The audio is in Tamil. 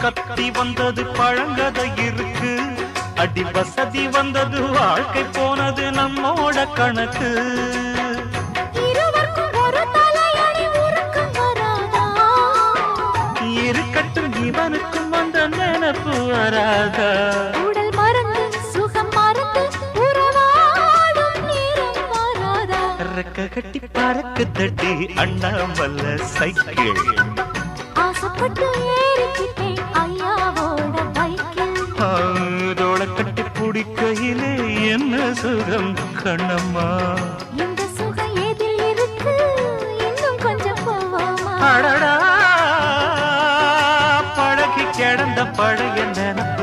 கத்தி வந்தது பழங்கதை இருக்கு. அடி வசதி வந்தது வாழ்க்கை போனது நம்மோட கணக்கு. இருக்கட்டும் இவனுக்கும் வந்த நினப்பு வராதா? உடல் மறந்து சுகம் மறந்து ரெக்க கட்டி பறக்கு தட்டி அண்ணாமல்ல சைக்கிள். தோளப்பட்டு ஏறிக்கிட்டேன். ஐயாவோட பைக்கில். தோளக்கட்டு பிடிக்கையிலே என்ன சுகம் கண்ணம்மா? இந்த சுகம் எதில் இருக்கு? இன்னும் கொஞ்சம் போவோமா? அடடா பழகி கிடந்த பழைய நினைப்பு